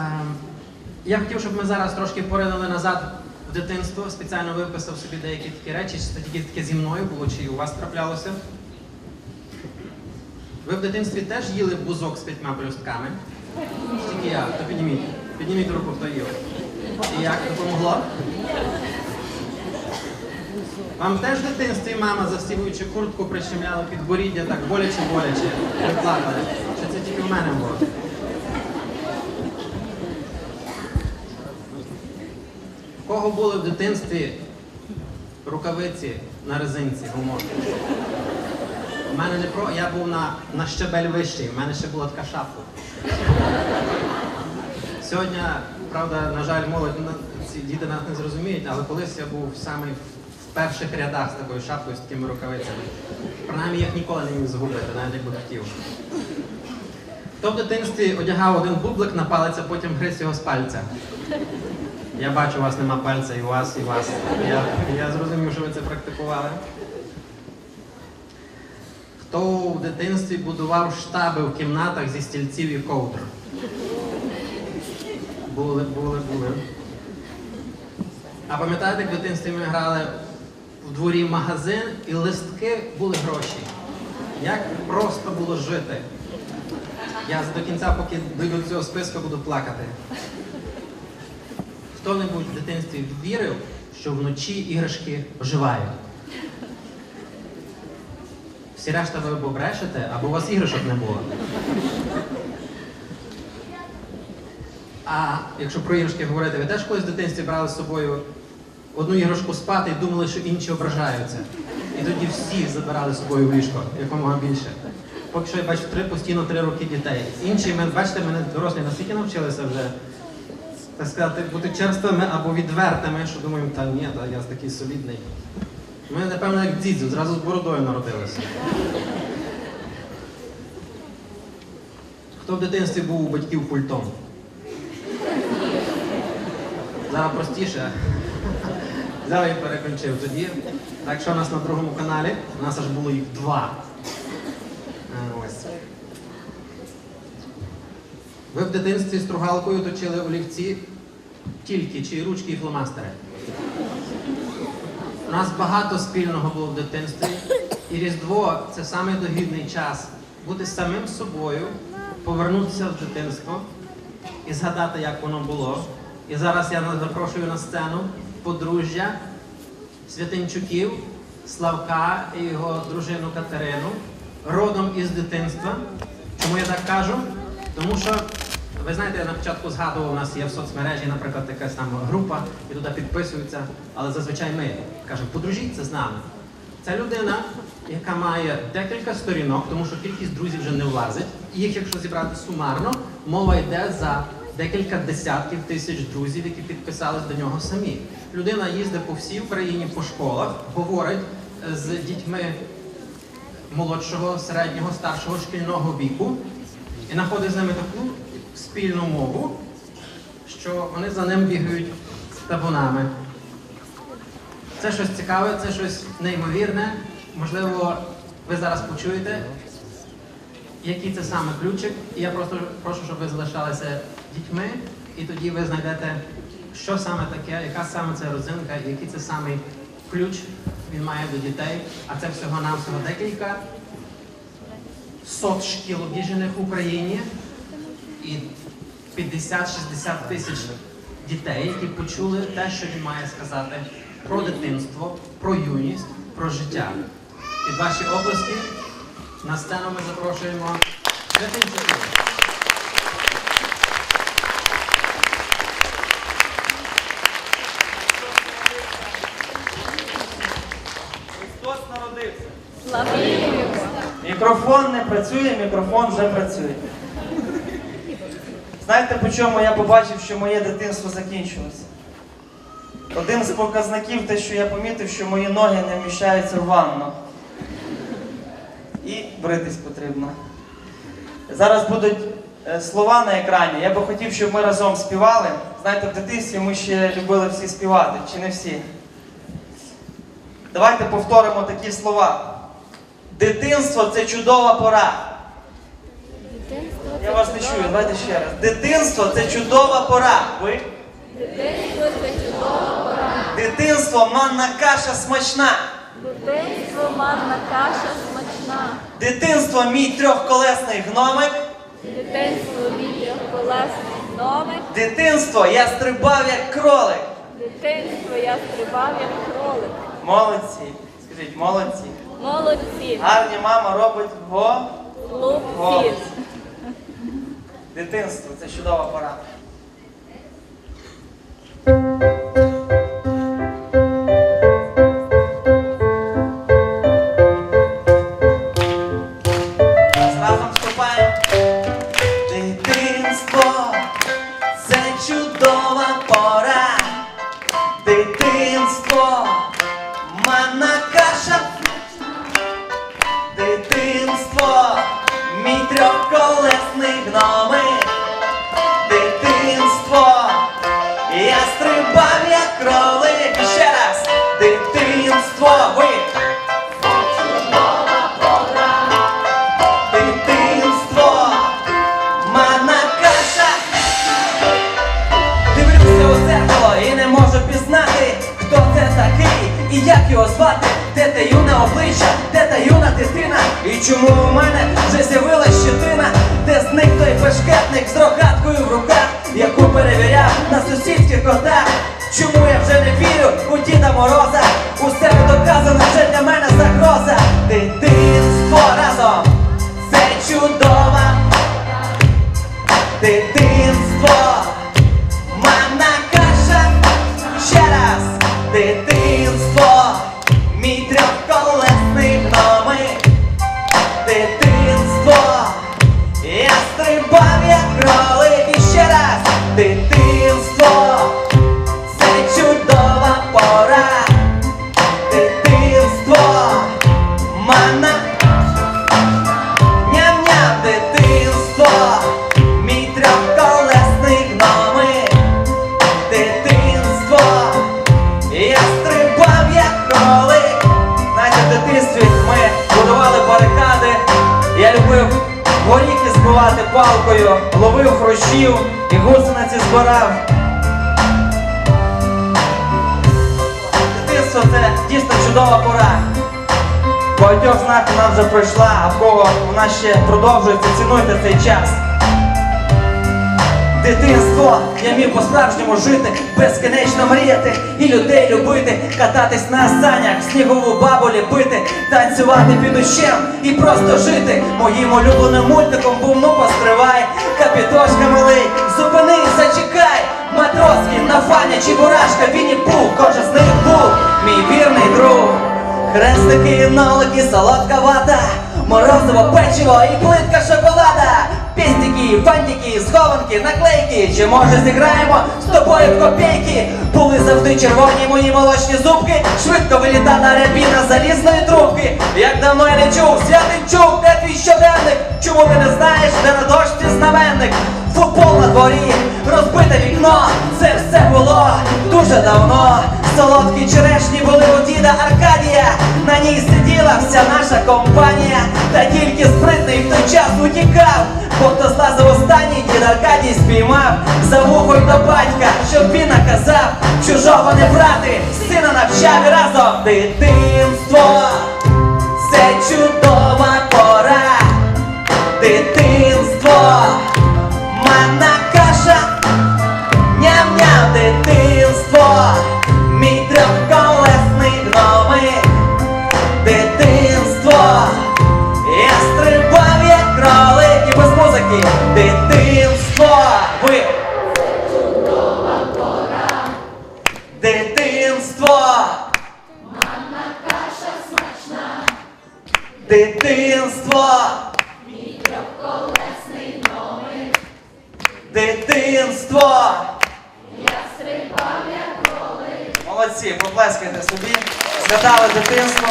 Ем, Я хотів, щоб ми зараз трошки поринули назад в дитинство. Спеціально виписав собі деякі такі речі, чи тільки таке зі мною було, чи і у вас траплялося. Ви в дитинстві теж їли бузок з п'ятьма пелюстками? Тільки я, то підніміть. Підніміть руку, хто їв. І як допомогло? Вам теж в дитинстві мама, застібуючи куртку, прищемляла підборіддя так боляче-боляче. Ви плакали. Чи це тільки в мене було? Кого були в дитинстві рукавиці на резинці гумові? У мене не про. Я був на, на щебель вищий, в мене ще була така шапка. Сьогодні, правда, на жаль, молодь ці діти нас не зрозуміють, але колись я був саме в перших рядах з такою шапкою, з такими рукавицями. Принаймні їх ніколи не міг згубити, навіть якби хотів. Хто в дитинстві одягав один бублик на палець, а потім гриз його з пальця? Я бачу, у вас нема пальця, і у вас, і у вас. Я, я зрозумів, що ви це практикували. Хто в дитинстві будував штаби в кімнатах зі стільців і ковдр? Були, були, були. А пам'ятаєте, як в дитинстві ми грали в дворі магазин і листки були гроші? Як просто було жити? Я до кінця, поки дойду до цього списку, буду плакати. Хто-небудь в дитинстві вірив, що вночі іграшки оживають? Всі решта ви або брешете, або у вас іграшок не було. А якщо про іграшки говорити, ви теж колись в дитинстві брали з собою одну іграшку спати і думали, що інші ображаються. І тоді всі забирали з собою в ліжко, якомога більше. Поки що я бачу три постійно три роки дітей. Інші, ми, бачите, мене дорослі настільки навчилися вже, так сказати, бути черствими або відвертими, що думаємо, та ні, та я такий солідний. Ми, напевно, як дідзю, зразу з бородою народилися. Хто в дитинстві був у батьків культом? Зараз простіше. Взяв і переключив тоді. Так що у нас на другому каналі? У нас аж було їх два. Е, Ось. Ви в дитинстві стругалкою точили олівці тільки чи ручки і фломастери? У нас багато спільного було в дитинстві. І Різдво це самий догідний час бути самим собою, повернутися в дитинство і згадати, як воно було. І зараз я запрошую на сцену подружжя Святинчуків, Славка і його дружину Катерину, родом із дитинства. Чому я так кажу? Тому що, ви знаєте, я на початку згадував, у нас є в соцмережі, наприклад, якась там група, і туди підписуються, але зазвичай ми кажемо, подружіться з нами. Це людина, яка має декілька сторінок, тому що кількість друзів вже не влазить. І їх, якщо зібрати сумарно, мова йде за декілька десятків тисяч друзів, які підписались до нього самі. Людина їздить по всій Україні по школах, говорить е, з дітьми молодшого, середнього, старшого шкільного віку і знаходить з ними таку спільну мову, що вони за ним бігають табунами. Це щось цікаве, це щось неймовірне. Можливо, ви зараз почуєте, який це саме ключик. І я просто прошу, щоб ви залишалися дітьми, і тоді ви знайдете, що саме таке, яка саме це родзинка, який це самий ключ він має до дітей. А це всього-навсього декілька сот шкіл обіжених в Україні і 50-60 тисяч дітей, які почули те, що він має сказати про дитинство, про юність, про життя. Під ваші області на сцену ми запрошуємо Святинчуків. Мікрофон не працює, мікрофон вже працює. Знаєте, по чому я побачив, що моє дитинство закінчилося? Один з показників, те, що я помітив, що мої ноги не вміщаються в ванну. І бритись потрібно. Зараз будуть е, слова на екрані. Я би хотів, щоб ми разом співали. Знаєте, в дитинстві ми ще любили всі співати, чи не всі? Давайте повторимо такі слова. Дитинство це чудова пора. Дитинство Я вас не чую, давайте ще раз. Дитинство це чудова пора. Ви? Дитинство це чудова пора. Дитинство манна каша смачна. Дитинство манна каша смачна. Дитинство мій трьохколесний гномик. Дитинство мій колесний номик. Дитинство я стрибав як кролик. Дитинство я стрибав як кролик. Молодці. Скажіть, молодці. Молодці. Гарні мама робить го. Хлопці. Дитинство це чудова пора. Дитинство це чудова пора. І як його звати, де те юне обличчя, де та юна дитина, і чому у мене вже з'явилась щетина, де зник той пешкетник з рогаткою в руках, яку перевіряв на сусідських котах. Чому я вже не вірю у Діда Мороза? Усе доказано вже для мене загроза. Хрущів і гусениці збирав. Дитинство це дійсно чудова пора. Багатьох з нас вона вже пройшла, а в кого вона ще продовжується, цінуйте цей час. Дитинство, я міг по-справжньому жити, безкінечно мріяти і людей любити, кататись на санях, снігову бабу ліпити, танцювати під дощем і просто жити. Моїм улюбленим мультиком був ну постривай, капітошка малий, зупинись, зачекай, матроски, нафаня, чебурашка, Вінні Пух, кожен з них був мій вірний друг. Хрестики, нолики, солодка вата, морозиво печиво і плитка шоколада. Фантики, схованки, наклейки. Чи може зіграємо з тобою в копійки? Були завжди червоні мої молочні зубки, швидко вилітала рябіна залізної трубки. Як давно я не чув, Святинчук, де твій щоденник? Чому ти не знаєш, де на дошці знаменник? Футбол на дворі, розбите вікно, це все було дуже давно. Солодкі черешні були у діда Аркадія, на ній сиділа вся наша компанія, та тільки спритний в той час утікав, бо хто злазив останній, дід Аркадій спіймав, за вухо й до батька, щоб він наказав, чужого не брати, сина навчав разом. Дитинство, це чудова пора, дитинство, Дитинство. Дитинство! Я стрибав як Молодці, поплескайте собі, згадали дитинство.